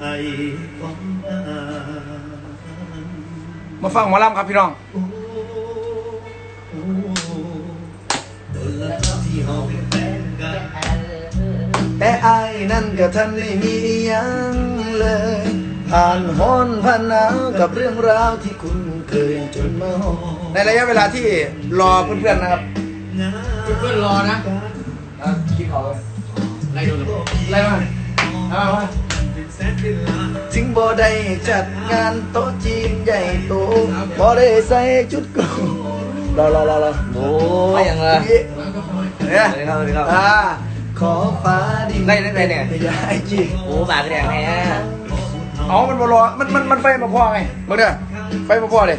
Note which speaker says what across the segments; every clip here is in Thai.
Speaker 1: ไอ้ของอาย
Speaker 2: มาฟังหมอลำครับพี่น้อง
Speaker 1: โอ้โอ้โดนละที่เฮาเป็นแฟนกัน
Speaker 2: แต่ไอ้ายนั่นกับท่านไม่มีอิหยังเลย ผ่านฮ้อนผ่านหนาวกับเรื่องราวที่คุณเคยจนมาฮอดในระยะเวลาที่รอเพื่อนๆนะครับ
Speaker 1: งาน
Speaker 3: เพื่อนๆรอนะ
Speaker 2: อะคิดเขาเลย
Speaker 3: ไล่ดูเลย
Speaker 2: อะไรมาเอามา
Speaker 1: เป็นแสนเป็นล้าน
Speaker 2: ถึงบ่ได้จัดงานโต๊ะจีนใหญ่โตบ่ได้ใส่ชุดเกูรอรอรอรอโอ้ยยังไงเนี่ย
Speaker 4: สวัสดีครับสวัสดีครับ
Speaker 2: อ่าขอฟ้าดิน
Speaker 4: ได้ได้ได้เนี่ย
Speaker 2: ยายจี
Speaker 4: โอ้ปากแดงแน่
Speaker 2: เอามันบ่รอมันมันมันไฟมาพอไงเมื่อเด้อไฟมาพอเลย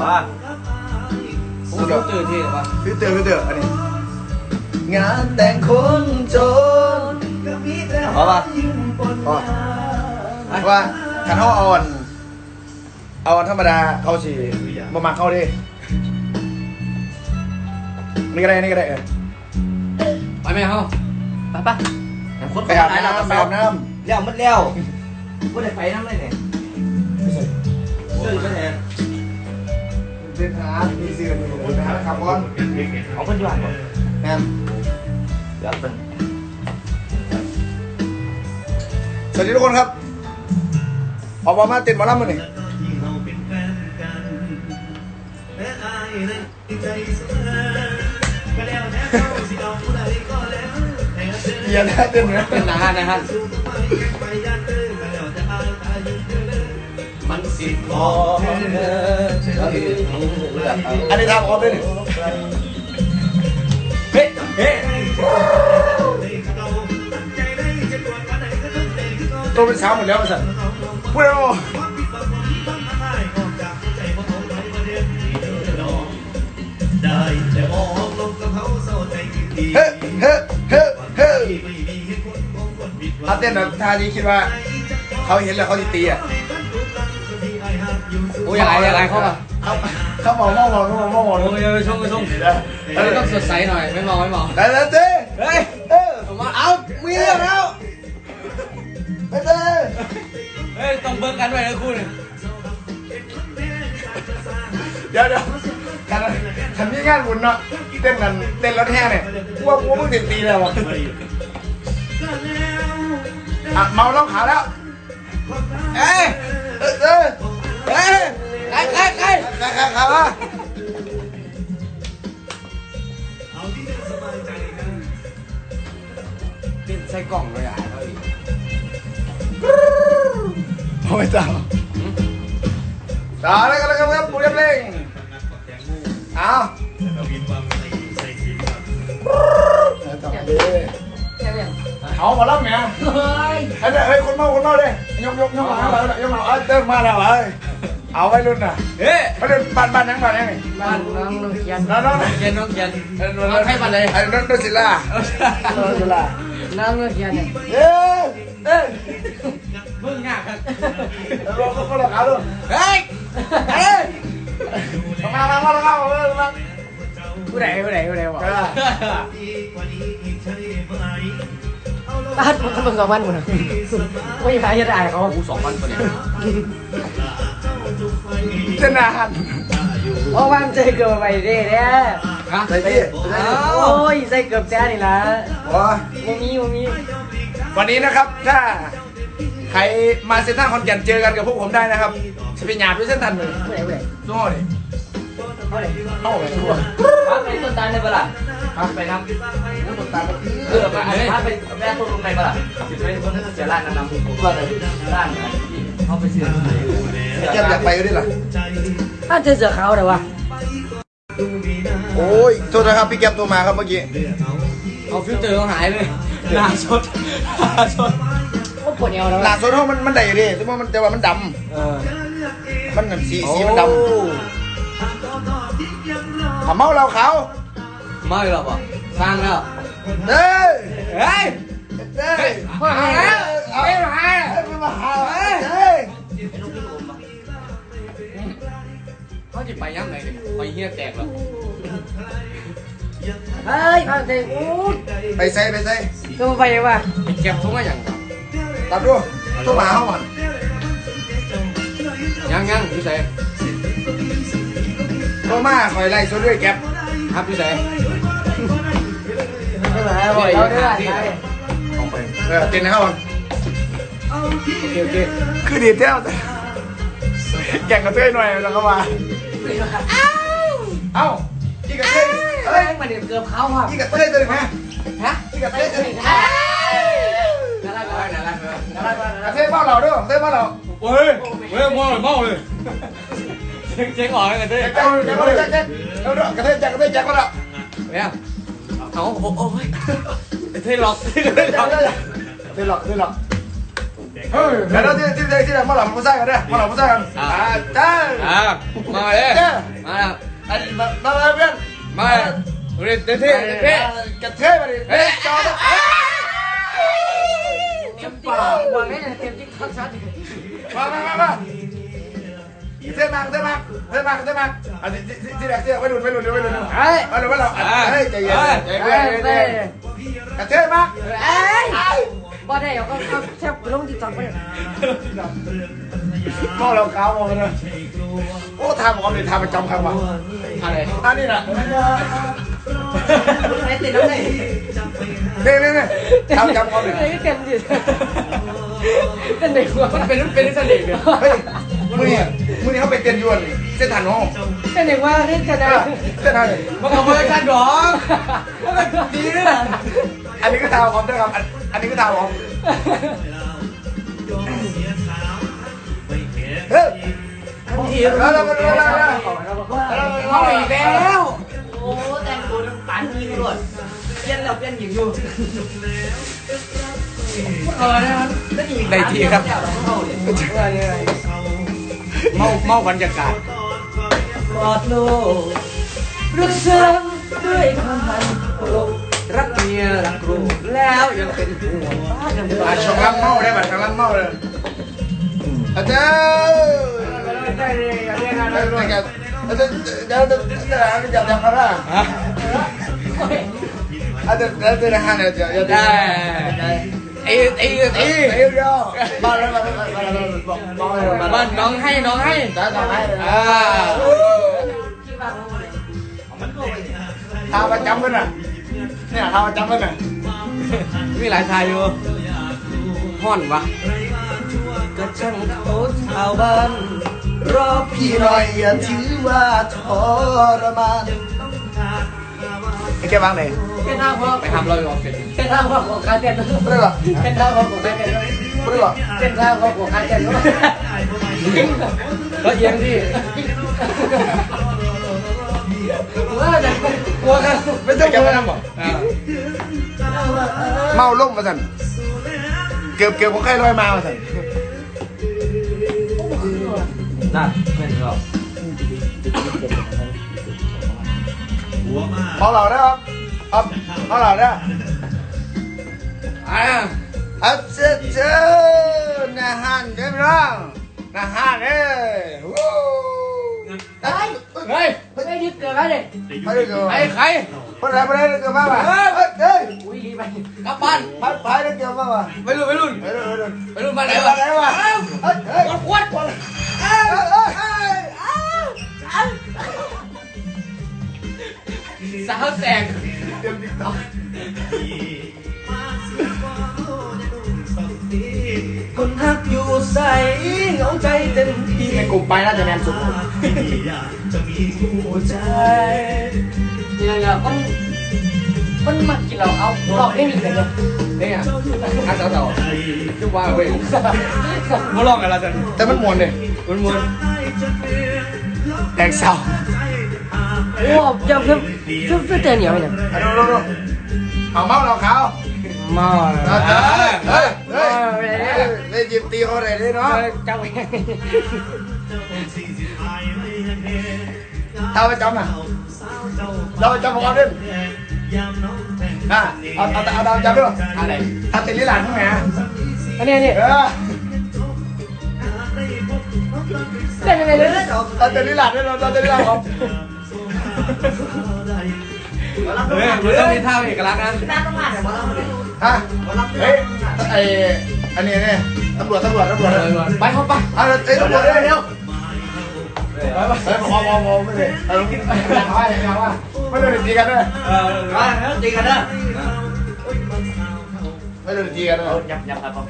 Speaker 4: ว้าโอ้ยตื่นที่ว่า
Speaker 2: ฟิลเตอร์ฟิลเตอร์อันนี้งานแต่งคนจน ก็มีแต่
Speaker 4: เอาป่ะ
Speaker 2: อ๋อว่าคันเขาเอาอันเอาอันธรรมดาเขาสิบ่มักเขาดินี่ก็ได้นี่ก็ได้เออ
Speaker 3: ไปไหมเขา
Speaker 4: ไปปะแต่คน
Speaker 2: ไปอาบน้ำไปอาบน้
Speaker 4: แล้วมันแล้วก็ได้ไปน้ำเลยเนี่ยำเจอไปไหน
Speaker 2: เดินหามีเสื้อมีเดินหาขับก่อน
Speaker 4: ของคนอยู่อ่านก่อน
Speaker 2: แม่น
Speaker 4: เดี๋ยวเป็น
Speaker 2: วัสดีทุกคนครับออกมามาเต้นหมอลำมาหนิ
Speaker 1: ที่เฮาเป็นแฟนกันแต่อายนั้นใจเสมอก็แล้วแต่เจ้าสิเอาผู้ใดก็แล้วแต่เธอ
Speaker 2: เกียร์นะเต้นเนี่ย
Speaker 3: เป็นหนานะฮะ
Speaker 1: สู้ต่อไปแข่งไปยันเธอก็แล้วแต่อายอายุเธอเลย
Speaker 3: มันสิบ
Speaker 1: ขอเธอเธอ
Speaker 2: อันนี้ทางออฟเลยนี่
Speaker 4: เฮ้ยเฮ้
Speaker 2: ตัวเป็นเช้าหมดแล้วสันพูดแล้ว
Speaker 1: ได้แต่มองลงกับเขาเศร้าใจดี
Speaker 2: เฮ้เฮ้เฮ้เฮ้ถ้าเต้นแบบท่านี้คิดว่าเขาเห็นแล้วเขาจะตีอะ
Speaker 3: โอ้ยยังไงยังไงเขาแบบ
Speaker 2: เขาเขามองมองมองมองมองมอง
Speaker 3: โอ้ยชงชงเออต้องสดใสหน่อยไม่มองไม่มอง
Speaker 2: ได้แล้วเต้
Speaker 3: เฮ้ย
Speaker 2: เออ
Speaker 3: ผมว่าเอามีเรื่องแล้ว
Speaker 2: ไปเต้
Speaker 3: เฮ้ยต้องเบิกกันไว้นะคุณ
Speaker 2: เดี๋ยวเดี๋ยวกันฉันมีงานบุญเนาะเต้นกันเต้นรถแห่เนี่ยกูว่ากูว่ามึงติดตีแล้วอะอะเมาแล้วขาวแล้ว
Speaker 3: เอ้ย
Speaker 2: เออเออ
Speaker 3: เฮ้ยใครใครใคร
Speaker 2: ขาวขาวขาวอะ
Speaker 3: ติดใส่กล่องเลยอะ เขาอีก
Speaker 2: โอ้ยจ้าจ้าแล้วกันแล้วกันครับบุญยับเล่งเอาเอามารับเนี่ย
Speaker 3: เฮ้ย
Speaker 2: เฮ้ยเฮ้ยคนเมาคนเมาเลยยกยกยกมาแล้วยกมาเอาเติมมาแล้วเฮ้ยเอาไว้รุ่นน่ะ
Speaker 3: เฮ้ย
Speaker 2: ไว้รุ่นบ้านบ้านยังบ้านยังนี่
Speaker 3: บ้านน้องน้องเกียน
Speaker 2: น้องน้อง
Speaker 3: เกียนน้องเกียน
Speaker 2: ไอ้น
Speaker 3: เอาให้มาเลย
Speaker 2: ไอ้นนศิลาโนศิลา
Speaker 3: น้องน้องเกียนเนี่ย
Speaker 2: เอ้ยเอ้ย
Speaker 3: มึงงากครับ
Speaker 2: ลงก็ลงเอาลู
Speaker 3: เฮ้ยเฮ้ย
Speaker 2: มามามามามาม
Speaker 3: ผู้ใดผู้ใดผู้ใดบอก
Speaker 5: บ้านมันเป็นสองพันหมดไม่มีใครจะได้เขา
Speaker 3: สองพันคนเนี่ย
Speaker 2: เส้นอาหา
Speaker 5: เพราะว่ามันใส่เกือบไปเด้เนี่ย
Speaker 3: ฮะ
Speaker 2: ใส่ดิ
Speaker 5: โอ้ยใส่เกือบแจ้นี่ละ
Speaker 2: ว้า
Speaker 5: โมมีโมมี
Speaker 2: วันนี้นะครับถ้าใครมาเซ็นทรัลคอนแก่นเจอกันกับพวกผมได้นะครับจะเป็นหยาบด้วยเส้นทันเลย
Speaker 5: ผู้ใดผู้ใด
Speaker 2: สู้ดิ
Speaker 5: เขาไหน
Speaker 2: เข้าไปทั่ว
Speaker 4: พาไปต้นตาลเลยปะล่ะพาไปน้ำเออไปพาไปแม่ต้นลงไปปะล่ะจะไปคนเสียร้านน้ำผมว่าเลยร้านเขาไปเสีย
Speaker 2: แก้มอยากไปก็ได้ล่ะ
Speaker 5: บ้านเจอเสือขาวเดี๋ยววะ
Speaker 2: โอ้ยโทษนะครับพี่แก้มโทรมาครับเมื่อกี้
Speaker 3: เอาฟิลเตอร์เขาหายเลยหน้าชดหน้าชด
Speaker 5: ก็ปวดเอวแล้ว
Speaker 2: หลาโซนห้องมันมันได้อยู่ดิแต่ว่ามันแต่ว่ามันด
Speaker 3: เออำ
Speaker 2: มันสีสีมันดำอะเมาเราขาว
Speaker 3: ไม่หรอกอะสร้างแล้ว
Speaker 2: เฮ้ย
Speaker 3: เฮ้ย
Speaker 2: เฮ้ย
Speaker 5: พ่อหายแล้ว
Speaker 2: เอาไม่มาหาไม่มาหาเฮ้ย
Speaker 3: เขาจะไปยังไงเนี่ยไปเฮียแตกแล้ว
Speaker 5: เฮ้ยพังเตะอู้
Speaker 2: ไปใส่ไปใส่
Speaker 5: ก็มาไปวะ
Speaker 3: ไปเก็บทุ่งมาอย่าง
Speaker 2: ตัดดู
Speaker 3: เโท
Speaker 2: รมาเฮาก่อน
Speaker 3: ยังยังพี่ใส่
Speaker 2: โทรมาคอยไล่สดด้วยแก๊ป
Speaker 3: ครับพี่ใส่
Speaker 5: ไม่มาบ่อยเอาได้ได้
Speaker 2: เออเต้นให้เฮาก่อน
Speaker 3: โอเคโอเค
Speaker 2: คือดีเท่าแต่แข่งกับเต้ยหน่อยแล้วก็มา เอ้าอีกกับเต้ย
Speaker 5: เอ้ยมันเกือบเข้าอะ
Speaker 2: อีกกับเต้ยตัวหนึงไหม
Speaker 5: ฮะ
Speaker 2: อีกกับเต้ยตัวหนึง
Speaker 5: น่ารัก
Speaker 3: ได้ได้ได้
Speaker 5: น่ารักน่ารั
Speaker 2: กับ
Speaker 5: ก
Speaker 2: เต้ยเมาเราด้วยเต้ยเมาเรา
Speaker 3: เฮ้ยเฮ้ยเมาเลยเมาเลยเจ๊งเจ๊งออกกันเต้
Speaker 2: แจ็คแจ็คแจ็คแจ็คแจ็คเอาด้วยกับเต้ยแจ็คกับเต้ยแจ็คก็แล้ว
Speaker 3: เนี่ยเอาโอ้โอ้ยเท่หลอกเท่หล
Speaker 2: เต้ย
Speaker 3: อก
Speaker 2: เต้ยหลอกเต้ยหลอกเฮ้ยเดี๋ยวเราที่ที่ที่ที่มาหลอกผู้ชายกันเนี่ยมาหลอก ผู้ชายกันอ่าจ้า
Speaker 3: อ่ามาเลยมาแล้ว
Speaker 2: อันมามาเพื่อน
Speaker 3: มาเรียนเท่เท่เท่
Speaker 2: กับเต้ยมาดิเฮ้ยจอด
Speaker 5: เต็มที่วางได้เต็มที่ทักษะ
Speaker 2: มามามา มาเต้ยมาเต้ยมาเต้ยมาเต้ยมาอันนี้ที่ที่แรกที่ไม่หลุดไม่หลุดไม่หลุด
Speaker 5: เฮ้ย
Speaker 2: ไม่หลุดไม่หลุดเฮ้ยใจเย็นใจ
Speaker 5: เฮ้
Speaker 2: เย็
Speaker 5: ย
Speaker 2: น
Speaker 5: เฮ้ย
Speaker 2: กับเต้ยมา
Speaker 5: เอ้ยบ่ได้เอาก็แซ่บลงที่จังไป
Speaker 2: มองเราขาวมองเลยโอ้ทำความเป็นทำประจำครั้งวะ
Speaker 3: อะไร
Speaker 2: อันนี้นะ
Speaker 5: ไม่ติดแล้วเลย
Speaker 2: นี่นี่นี่ทำจำความเป็น
Speaker 5: เต็มดิเป็นเด็กหัว
Speaker 3: มันเป็นเป็นเสน่ห์เนี่ย
Speaker 2: เฮ้ยมือนี่มือนี่เขาไปเตียนยวนเส้นทางน้อง
Speaker 5: เป็นเด็กว่าที่จะได้
Speaker 2: เส้นทางนี่
Speaker 3: มันก็ไม่ใช่ดอกมันก็ดีนะ
Speaker 2: อันนี้ก็ทำความด้วยครับ อันนี้ก็ทำความเฮ้ย
Speaker 5: ทันที
Speaker 2: แล้วแล้วแล้วแล้ว
Speaker 5: มองอีกแล้ว
Speaker 4: โอ้แต่งตัวปานนี้รวดเปลี่ยนแล้วเปลี่ยนหญิงอยู่
Speaker 5: เออนะครับ
Speaker 3: ในที่ครับ
Speaker 4: เข้าเลย
Speaker 3: เมาเมาบรรยากาศ
Speaker 5: กอดโลกรักษาด้วยความพันโลก
Speaker 3: รักเมียรักครู แล้วยังเป็นห่วงบ้านยัง
Speaker 2: มาชงลังเมาได้บัตรชงลังเมาเลยอาจารย์ได้เลยเรียนอะไรด้วยกันอาจารย์เดี๋ยวเดี๋ยวเดี๋ยวเดี๋ยวเดี๋ยวครับอาจารย์เดี๋ยวเดี๋ยวฮะเดี๋ยวเดี๋ยว
Speaker 3: ได้ไอ้ไอ้ไอ้
Speaker 2: เดี๋ยวเดี๋ยวมาแล้วมาแล้วมาแล้วบอกบอกเลยมา
Speaker 3: บ้านน้องให้น้องให้
Speaker 2: จ้าจ้าให้
Speaker 3: อ่า
Speaker 2: ทาประจำกันน่ะ
Speaker 3: มีหลายทายอยู่ห่อนวะก็ช่างเขาชาวบ้านรอ
Speaker 2: พี่หน่อยอย่าถือว่าทรมานไอ้แกบ้างไหน
Speaker 5: เป็นทางพอ
Speaker 3: ไปทำรอยออกเสร็จ
Speaker 5: เป็นทางพอของการเต้น
Speaker 2: ไม่ได้หรอ
Speaker 5: เป็นทางพอของการเต้น
Speaker 2: ไม่ได้หรอ
Speaker 5: เป็นทางพอของการเต้น
Speaker 3: แล้วเอียงที่
Speaker 5: ว่าจะ
Speaker 3: กลัวกัน
Speaker 2: ไม่ต้องกลัวนะบอก
Speaker 3: อ่า
Speaker 2: เมาล่มมาสั่นเกือบเกือบของใครลอยมามาสั่น
Speaker 4: นั่นไม่หรอก
Speaker 1: หัวมาก
Speaker 2: เอาเหล่าได้ครับเอาเอาเหล่าได้
Speaker 3: อ่า
Speaker 2: เอาเจ้าเจ้านาฮันเด้อพี่น้องนาฮันเอ้ยวู้
Speaker 5: เฮ้ย
Speaker 3: เฮ้ย
Speaker 5: ไม่ยึดเกินแล้วเลย
Speaker 2: ไปดูกัน
Speaker 3: ไอ้ใคร
Speaker 2: คนไหนคนไหนเกี่ยวมาป่ะเฮ้ยเฮ้ย
Speaker 5: อุ้ยรี ไป
Speaker 3: กลับบ้าน
Speaker 2: พัดพายเกี่ยวมาป่ะ
Speaker 3: ไปรุ่นไปรุ่น
Speaker 2: ไปดูไปดู
Speaker 3: ไปรุ่นมาไหนวะ
Speaker 2: ไหนวะเฮ้ยเฮ้ย
Speaker 3: ขวดขวด
Speaker 2: เฮ้ยเฮ้ยเฮ้ย
Speaker 3: สาวแสง
Speaker 2: เต็มติ๊กต็อก
Speaker 3: คนฮักอยู่ใส่เหงาใจเต็มที่
Speaker 2: ในกลุ่มไปน่าจะแนนสุด
Speaker 1: จะมีคู่ใจ
Speaker 5: เนี่ยเนี่ยมัน มันมากินเราเอาหลอกไม่มีเลยเนี่ย
Speaker 3: เนี่ยอาสาวสาวจุ๊บว่าเว้ยมาลองกันละจัน
Speaker 2: แต่มันมวนเลย
Speaker 3: มันมัน
Speaker 2: แดงเศร้า
Speaker 5: โอ้จะเพิ่มเพิ่มเพิ่มเตือนเหนียวเนี่ย
Speaker 2: เอาดูดูดูเอาเมาเราเขา
Speaker 3: มา
Speaker 2: เฮ้ยเฮ้ยเฮ้ยเล่นยิบตีเขาเลยดิเนาะ
Speaker 5: เจ้าเอง
Speaker 2: ถ้าไปจำอะเราไปจำของเราเล่น อะเอาเอาเอาดาวจำด้วย
Speaker 3: อะไร
Speaker 2: ทำติดลิหลานใช่ไหม
Speaker 5: อันนี้นี่
Speaker 2: เออ
Speaker 5: เต้นยังไงเลย
Speaker 2: ทำติดลิหลานด้วยเราติดลิหลานของ
Speaker 3: เฮ้ยมันต้องมีท่าเอกลักษณ์นะ
Speaker 2: ฮะเฮ้ยไอ้ไอันนี้เนี่ยตำรวจตำรวจตำรวจ
Speaker 3: ไปเข้าไป
Speaker 2: เอาเอ้ยตำรวจเร็วเร็วไปไปไปพอพอพอไม่เลยเอากินไปว่าอย่างว่า ไม่โดนตีกันด้วย
Speaker 4: เออมาตีกันนะ
Speaker 2: ไม่โดนตีกันด้วย
Speaker 4: ยับยับครับผม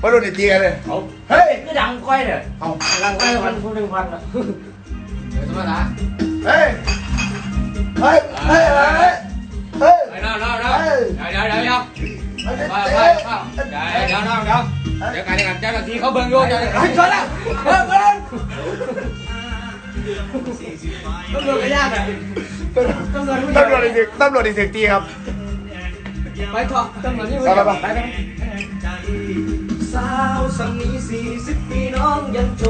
Speaker 2: ไม่โดนตีกันเลยเฮ้ย
Speaker 4: คือดังก้อยเนี่ย
Speaker 2: เอา
Speaker 4: ดังก้อยพันผู้หนึ่งพันนะ
Speaker 3: เดี๋ยวสมรรถนะ
Speaker 2: เฮ้ยเฮ้ยเฮ้ยเฮ้ยเฮ้ย
Speaker 3: ไปนอนนอนนอนเดี๋ยวเดี๋ยวเดี๋ยวไปไปไปเดี๋ยวเดี๋ยวเดี๋ยวเดี๋ยวการเดี๋ยวการเจ้าหน้าที่เขาเบิ่งอยู่เดี๋ยวเฮ้ยชนแล้วเบิ่งเบิ่ง ตำรวจก็ยากอะตำรวจ
Speaker 2: ตำรวจอีกสิตำรวจอีกสิตีครับ
Speaker 3: ไปเถอะตำรวจนี่
Speaker 2: ไปไปไป
Speaker 5: สาวสามีสี่สิบปีน้องยังโจ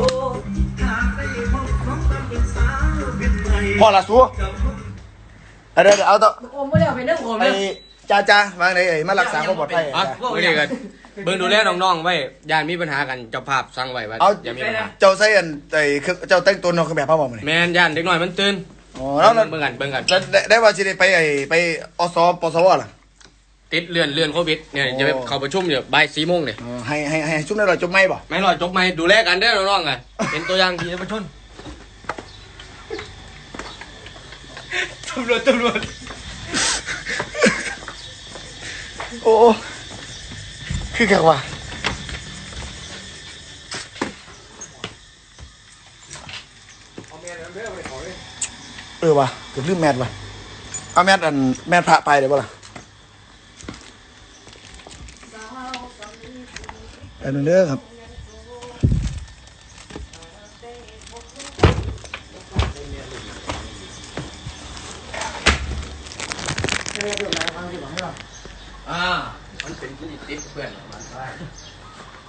Speaker 2: พ่อละสู้เดี๋ยวเดี๋ยวเอาต่อ
Speaker 5: โอ้ไม่ได้เอาไปนั่งโอม
Speaker 2: ไอ้
Speaker 5: เลย
Speaker 2: จ้าจ้าวางไหนเอ่ยมารักษาความปลอดภัย
Speaker 3: อะไม่ได้กัน เบิ่งดูแลน้องๆไว้ยานมีปัญหากันเจ้าภาพสั่งไว้ว่า
Speaker 2: เอา
Speaker 3: อย่ามีปัญหา
Speaker 2: เจ้าใส่อันไอ้คือเจ้าแต่งตัวนอกเครื่องแบบผ้าบ่มนี่
Speaker 3: แมนย่านเด็กน้อยมันตื่น
Speaker 2: อ๋อแล้วแล้ว
Speaker 3: เบิ่งกันเบิ่งกัน
Speaker 2: แล้วได้ได้ว่าสิได้ไปไอ้ไปอสปสวล่ะ
Speaker 3: ติดเลื่อนเลื่อนโควิดเนี่ยจะไปเข้าประชุมเดี๋ยวบ่ายสี่โมงเนี่ย
Speaker 2: อ๋อให้ให้ให้ชุ่มได้หน่อยจบไหมบ่
Speaker 3: ไม่รอจบไหมดูแลกันเด้อน้องๆอะเป็นตัวอย่างที่ประชนตำรวจตำรวจ
Speaker 2: โอ้ คือกันว่าเออว่ะเกือบลืมแมทว่ะเอาแมทอันแมทพระไปเดี๋ยวบ่ล่ะอันนึงเด้อครับ
Speaker 3: ติดเพื่อน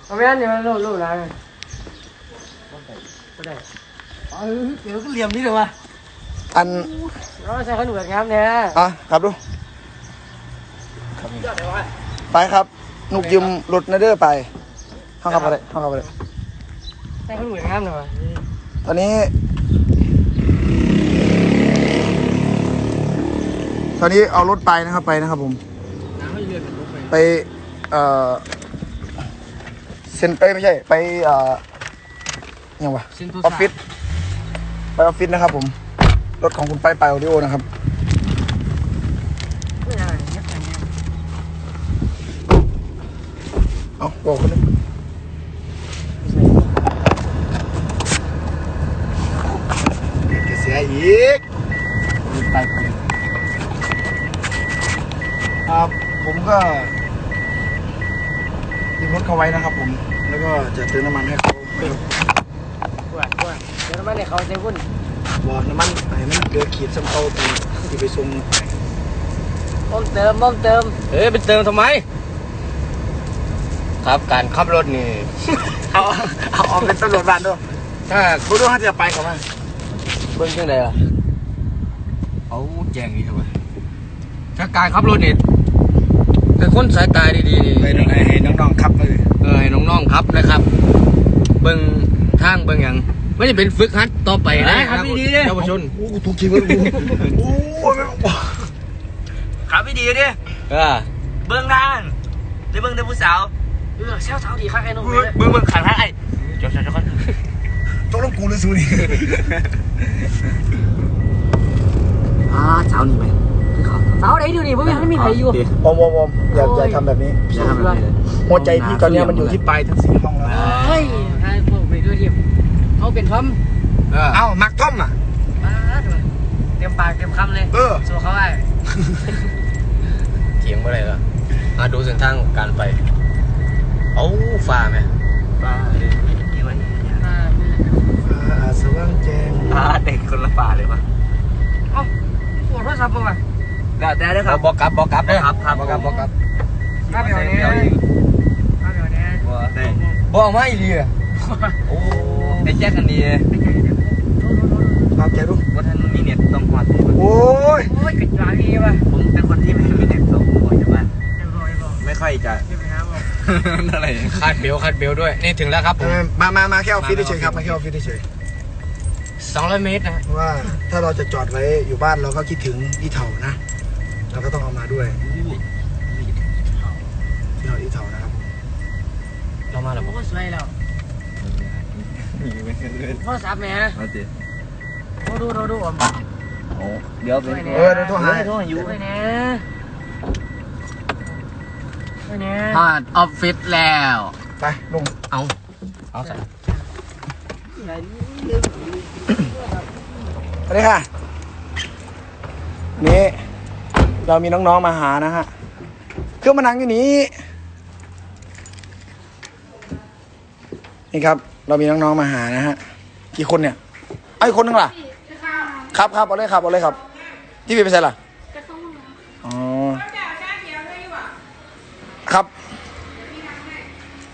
Speaker 5: เอาไม่ได้เนี่ยมันโลดโลดอะไรไม่ได้เออเดี๋ยวก็เหลี่ยมนี่เลยวะ
Speaker 2: อัน
Speaker 5: เราใช้ขนมแบบงามเนี่ย
Speaker 2: อะครับดูครับไปครับนุกยืมรถนาเดอร์ไปห้องขับอะไรห้องขับอะไร
Speaker 5: ใช้ขนมแบบงามเลยวะ
Speaker 2: ตอนนี้ตอนนี้เอารถไปนะครับไปนะครับผมไป เอ่อเซ็นไปไม่ใช่ ไปเอ่อยังวะออฟฟิศไปออฟฟิศนะครับผม รถของคุณไปไปออดิโอนะครับ
Speaker 5: ไม่ได้ยักษ์เนี่ย
Speaker 2: เอาบอกคนนึงเด็กเสียอีกไปครับผมก็ยืมร ถเขาไว้นะครับผม แล้วก็จะเติมน้ำมันให้เขานะครับ
Speaker 5: ปวดปวดเดี๋ยวมันเนี่ยเขาใช้หุ้น
Speaker 2: บอกน้ำมันไอ้มันเดือขีดซ้ำเตาตีที่ไปส่ง
Speaker 5: เพิ่มเติมเพิ่มเติม
Speaker 3: เอ้ยไปเติมทำไม ครับการขับรถนี่
Speaker 2: เอาเอาเอาเป็นตำรวจบ้านด้วย
Speaker 3: ถ้า
Speaker 2: บุรุษเขาจะไปกับมัน
Speaker 3: เบิ่งจังไดล่ะเอาแจ้งนี่เถอะวะถ้าการขับรถนี่ แต่คนสายตาดีๆนี่
Speaker 2: ไปน้องให้น้องๆขับเลย
Speaker 3: เออให้น้องๆครับนะครับ เบิ่งทางเบิ่งหยังไม่ได้เป็นฝึกฮัดต่อไปนะเยาวชน
Speaker 2: โอ้ถูกจริงเลยโอ้ย
Speaker 4: ขับไม่ดีดิ
Speaker 3: เออ
Speaker 4: เบื้องด้านหรือเบื้องแต่ผู้สาว
Speaker 5: เออเช้าเช้าดีข้างไอ้นุ่ม
Speaker 4: เบื้อง
Speaker 5: เลย
Speaker 4: เบื้องเบื้องขันให้ไอ้เจ้าชายเจ้าคน
Speaker 2: ต้องลงกูเลยสูนี่
Speaker 5: อ่าเช้านี่ไหม เช้าไหนดูดิเพราะไม่มีใครอยู่
Speaker 2: วอมวอมวอมอย่าอย่าทำแบบนี้
Speaker 5: อย่าทำแบบนี้
Speaker 2: หัวใจพี่ตอนนี้มันอยู่ที่ปลายทั้งสี่ห้องแล้ว
Speaker 5: เฮ้ยไอ้พวกไปด้วยทีมเขาเป็นทอม
Speaker 3: เออ
Speaker 2: เอ้ามักท่อมอะ
Speaker 5: มาด้วยเตรียมปากเตรียมคำเลย
Speaker 2: เออ
Speaker 5: สู้เขาไอ้
Speaker 3: เถียงบ่ได้ก็อะดูเส้นทางการไป เอาฟ้าไหม
Speaker 4: บ้าเลย
Speaker 2: แล้
Speaker 4: วแต่ด้วยค
Speaker 3: เอา
Speaker 4: รับ
Speaker 3: บอกกลับบอกกลับเด้อ
Speaker 4: ครับครับ
Speaker 3: บอกกลับบอกกลับ
Speaker 5: ข้าไปเอาเนี่ยข้าไปเอาเนี่ย
Speaker 4: ได้
Speaker 3: บอกมาอีหลีอะ
Speaker 4: โอ้ได้แจ้กันดี
Speaker 2: ครับใจดู
Speaker 4: ว่าท่านมีเน็ตต้องหอด
Speaker 2: โอ้ย
Speaker 5: โอ้ยกระจายดีป่ะ
Speaker 4: ผมเป็นคนที่ไม่มีเน็ตต้องหัวอยู่บ้าน
Speaker 5: เรียบร้อยบอก
Speaker 4: ไม่ค่อยจะ
Speaker 5: เรียบร้อยบอก
Speaker 4: อะไร
Speaker 3: คาดเบลคาดเบลด้วย นี่ถึงแล้วครับผม
Speaker 2: มามามาแค่ออฟฟิศเฉยๆครับมาแค่ออฟฟิศเฉย
Speaker 3: 200เมตรนะฮะ
Speaker 2: ๆเพราะว่าถ้าเราจะจอดไว้อยู่บ้านเราก็คิดถึงอีเถ่านะ เราก็ต้องเอามาด้วยเทานะครับ
Speaker 3: เรามาแล้ว
Speaker 5: ผมก็สวยแล้วโทรศัพท์แม่
Speaker 4: เอาสิ
Speaker 5: โทรดูโทรดูผม
Speaker 4: โอ้เดี๋ยวเป็น
Speaker 2: เออเดี๋ยวโทรหา
Speaker 4: โทรอยู่
Speaker 5: ไปแน่ไปแน่
Speaker 3: ผ่านออฟฟิศแล้ว
Speaker 2: ไปลง
Speaker 3: เอาเอาใส่
Speaker 2: สวัสดีค่ะนี่ เรามีน้องๆมาหานะฮะเครื่องมานั่งอยู่นี้ นี่ครับ เรามีน้องๆมาหานะฮะกี่คนเนี่ยไอ้คนนึงล่ะ ครับครับเอาเลยครับเอาเลยครับที่วีไปใส่ล่ะอ๋อครับ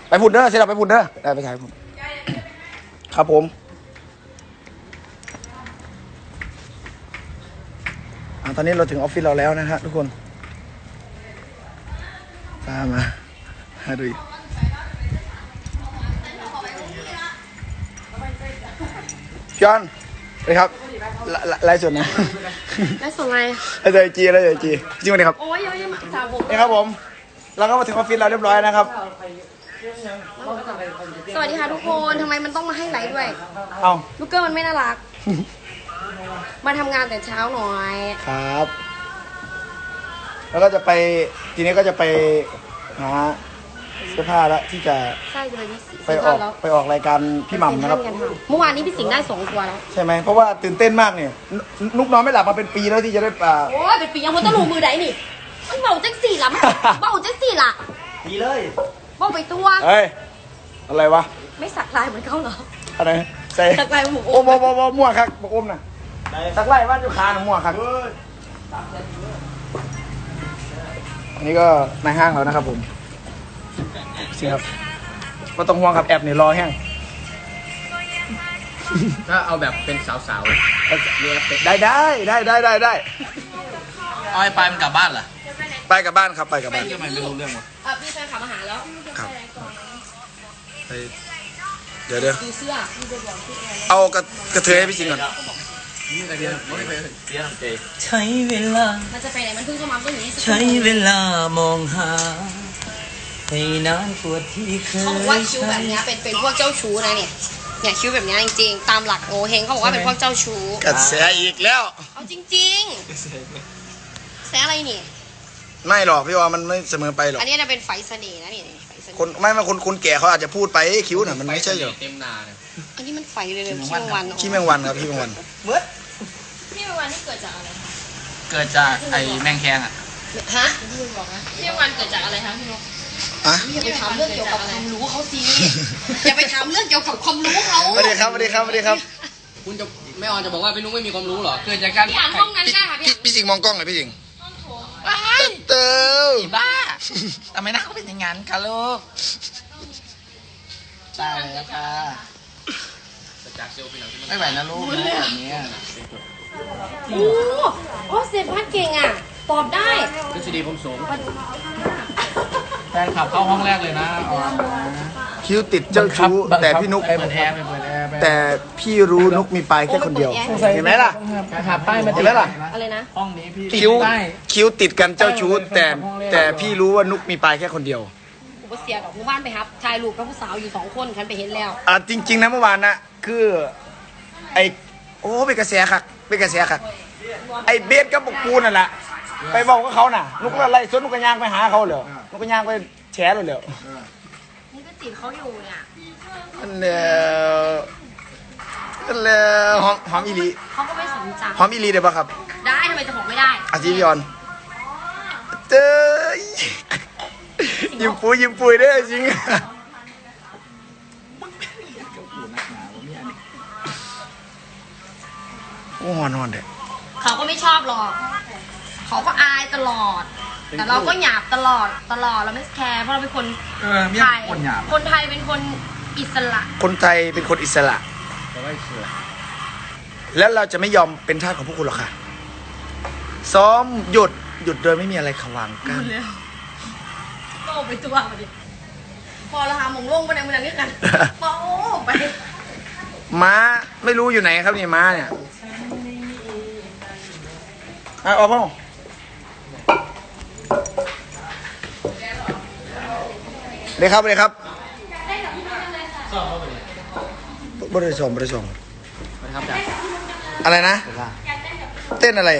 Speaker 2: ไปพุ่นเด้อเสร็จแล้วไปพุ่นเด้อได้ไปถ่ายพุ่นครับผม อ่า ตอนนี้เราถึงออฟฟิศเราแล้วนะฮะทุกคนตามมามาดูอีกพี่ออนสวัสดีครับไลไลฟ์สดนะ
Speaker 6: แล้วส่งไง
Speaker 2: ไลฟ์สดไอจีไลฟ์สดไอจีจริงไหมครับ
Speaker 6: โอ้ยยังยังสามผม
Speaker 2: นี่ครับผมเราก็มาถึงออฟฟิศเราเรียบร้อยนะครับ
Speaker 6: สวัสดีค่ะทุกคนทำไมมันต้องมาให้ไลฟ์ด้วย
Speaker 2: เอา
Speaker 6: ลูกเกอร์มันไม่น่ารัก มาทำงานแต่เช้าหน่อย
Speaker 2: ครับ แล้วก็จะไปทีนี้ก็จะไปหาเสื้อผ้าแล้วที่จะ
Speaker 6: ใช่จะไปวิสิ
Speaker 2: ไปออกไปออกรายการพี่หม่ำนะครับ
Speaker 6: เมื่อวานนี้พี่สิงห์ได้สองตัวแล้ว
Speaker 2: ใช่ไหมเพราะว่าตื่นเต้นมากเนี่ยนนุกนอนไม่หลับมาเป็นปีแล้วที่จะได้ปลา
Speaker 6: โอ้ยเป็นปียังมันต้องลงมือไหนนี่ มันเบาจังสี่ละมันเบาจังสี่ละ
Speaker 1: ดีเลย
Speaker 6: เบาไปตัว
Speaker 2: เฮ้ยอะไรวะ
Speaker 6: ไม่สักลายเหมือนเขาเหรอ
Speaker 2: อะไรใส่
Speaker 6: สักลายหมู
Speaker 2: โอ้โมโมโมมั่วครับบอกอมน่ะ สักไล่บ้านอยู่คาหนมั่วครับ อันนี้ก็นายห้างแล้วนะครับผมสิครับก็ต้องห่วงครับแอบเนี่ยรอแห้ง
Speaker 3: ถ้าเอาแบบเป็นสาว
Speaker 2: ได้ได้ได้ได้ได้ได้
Speaker 3: ๆเอาไอ้ปลายมันกลับบ้านเหรอ
Speaker 2: ไปกับบ้านครับไปกับบ้าน
Speaker 3: ทำไมไม่รู้เรื่องวะ
Speaker 6: อะพี่แฟนขับมาหาแล้ว
Speaker 2: ครับไปเดี๋ยวเดี๋ยว
Speaker 6: ดูเสื้อพี่จะบอกพี่แอน
Speaker 2: เอากระกระเทยให้พี่จริงก่อน
Speaker 5: ใช้เวลา
Speaker 6: มันจะไปไหนมันเพิ่งเข้ามาก็อย่างนี้สัก
Speaker 5: ใช้เวลามองหาให้นานกว่าที่เคย
Speaker 6: เขาบอกว่าคิ้วแบบเนี้ยเป็นเป็นพวกเจ้าชู้นะเนี่ยเนี่ยคิ้วแบบเนี้ยจริงๆ ตามหลักโงเฮงเขาบอกว่าเป็นพวกเจ้าชู้
Speaker 2: กระแสอีกแล้ว
Speaker 6: เอาจริงๆแสอะไรนี่
Speaker 2: ไม่หรอกพี่ว่ามันไม่เสมอไปหรอก
Speaker 6: อันนี้น่ะเป็นไฟเสน่ห์นะนี่ไฟเสน่
Speaker 2: คนไม่ไม่คนคนแก่เขาอาจจะพูดไปคิ้วน่ะมันไม่ใช่หรอก
Speaker 3: เต็มนาเนี่ย
Speaker 6: อันนี้มันไฟเลยเลยขี้แมงวัน
Speaker 2: ขี้แมงวันครับขี้แมงวัน
Speaker 6: ขี้แมงวันนี่เกิดจากอะไรคะ
Speaker 3: เกิดจากไอ้แมงแคงอะ
Speaker 6: ฮะพี่บอกนะขี้แมงวันเกิดจากอะไรคะพี่นก
Speaker 2: อะ
Speaker 6: อย่าไปถามเรื่องเกี่ยวกับความรู้เขาสิอย่าไปถามเรื่องเกี่ยวกับความรู้เขา
Speaker 2: สวัสดีครับสวัสดีครับสวัสดีครับ
Speaker 3: คุณจะแม่ออนจะบอกว่าพี่นุ้งไม่มีความรู้เหรอเกิดจากการ
Speaker 6: พี่อ่านห้องนั้นได้ค่ะพี่
Speaker 2: พี่พี่สิงห์มองกล้องหน่อยพี่สิงห์เติม
Speaker 3: บ้าทำไมหน้าเขาเป็นอย่างนั้นคะลูกตายแล้วค่ะ ไม่ไหวนะลูกนะแบบนี้
Speaker 6: โอ้โอ้เซฟพัดเก่งอะ ตอบได้
Speaker 3: ทฤษฎีผมสูงแฟนขับเข้าห้องแรกเลยนะออน
Speaker 2: คิ้วติดเจ้าชู้แต่พี่นุก
Speaker 3: ไปเปิดแอร์ไปเปิดแอร์ไป
Speaker 2: แต่พี่รู้นุกมีปลายแค่คนเดียว เห็นไหมล่ะ
Speaker 3: ขับป้ายมา
Speaker 2: เห็นไหมล่ะ
Speaker 6: อะไรนะ
Speaker 3: ห้องนี้พี่
Speaker 2: คิ้ว
Speaker 3: ป้าย
Speaker 2: คิ้วติดกันเจ้าชู้แต่แต่พี่รู้ว่านุกมีปลายแค่คนเดียว
Speaker 6: ผมก็เสียดอกหมู่บ้านไปครับชายลูกกับผู้สาวอยู่สองคนฉันไปเห็นแล้ว
Speaker 2: อะจริง ๆ นะเมื่อวานนะคือไอโอ้เป็นกระแสคักเป็นกระแสคักไอเบสกับปกปูนั่นแหละไปบอกกับเขาน่ะนุกก็ไล่สวนนุกกระยางไปหาเขาเลยนุกกระยางไปแฉเลยเลย
Speaker 6: นี่ก็จีบเขาอยู่เนี่ย
Speaker 2: นั่นแหละนั่นแหละหอมหอมอีหลี
Speaker 6: เขาก็ไม่สนใจ
Speaker 2: หอมอีหลีได้ปะครับ
Speaker 6: ได้ทำไมจะบอกไม่ได้
Speaker 2: อาทิตย์พี่ออนเจ้ย ยิ้มปุยยิ้มปุยได้อจริงโอ้หอนหอนเด็ก
Speaker 6: เขาก็ไม่ชอบหรอก เขาก็อายตลอด แต่เราก็หยาบตลอดตลอดเราไม่แคร์เพราะเราเป็นคน
Speaker 3: เออเมีย
Speaker 6: ไทย
Speaker 3: คนหยาบ
Speaker 6: คนไทยเป็นคนอิสระ
Speaker 2: คนไทยเป็นคนอิสระ
Speaker 3: แต่ว่าเชื่อ
Speaker 2: แล้วเราจะไม่ยอมเป็นทาสของพวกคุณหรอกค่ะ ซ้อมหยุดหยุดโดยไม่มีอะไรขวางกัน
Speaker 6: โตไปตัวมาดิพอเราหาหมงลงไปในมือนังนี้กันโป้ไป
Speaker 2: ม้าไม่รู้อยู่ไหนครับนี่ม้าเนี่ยอะออกพ่อเดี๋ยวครับเดี๋ยวครับบริสมบริสมอะไรนะ เต้นอะไร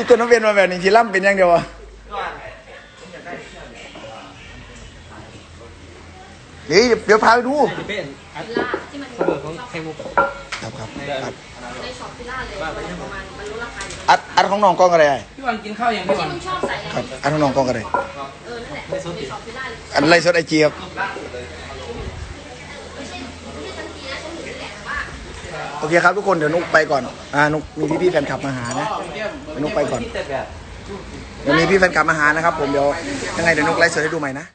Speaker 2: ที่ต้นน้ำเวียนมาแบบนี้ที่ล่ำเป็นอย่างเดียวอะเดี๋ยวเดี๋ยวพาไปดู
Speaker 3: เป็นอัด
Speaker 6: ฟิล่าที่มัน
Speaker 3: เสมอของไข่มุก
Speaker 2: ครับครับอัด
Speaker 6: ในช็อปฟิล่าเลยประมาณมันลดราคาอยู่
Speaker 2: อัดอัดของน้องกล้องอะไรไอ้
Speaker 3: พี่วันกินข้าวยังพี่
Speaker 6: ที่
Speaker 3: วัน
Speaker 6: มึงชอบใส่
Speaker 2: ครับอัดของน้องกล้องอะไร
Speaker 6: เออนั่นแหละในช็อปฟิล่าเลย
Speaker 2: อันไรสดไอจีครับ
Speaker 6: ไม่ใช่ไม่ใช่ชั้นจีนะชั้นหนึ่งนี่แหละแต่ว่า
Speaker 2: โอเคครับทุกคนเดี๋ยวนุกไปก่อนอ่านุกมีพี่ๆแฟนคลับมาหานะเดี๋ยวนุกไปก่อนเดี๋ยวมีพี่แฟนคลับมาหานะครับ ผมเดี๋ยวยังไงเดี๋ยวนุกไลฟ์สดให้ดูใหม่นะ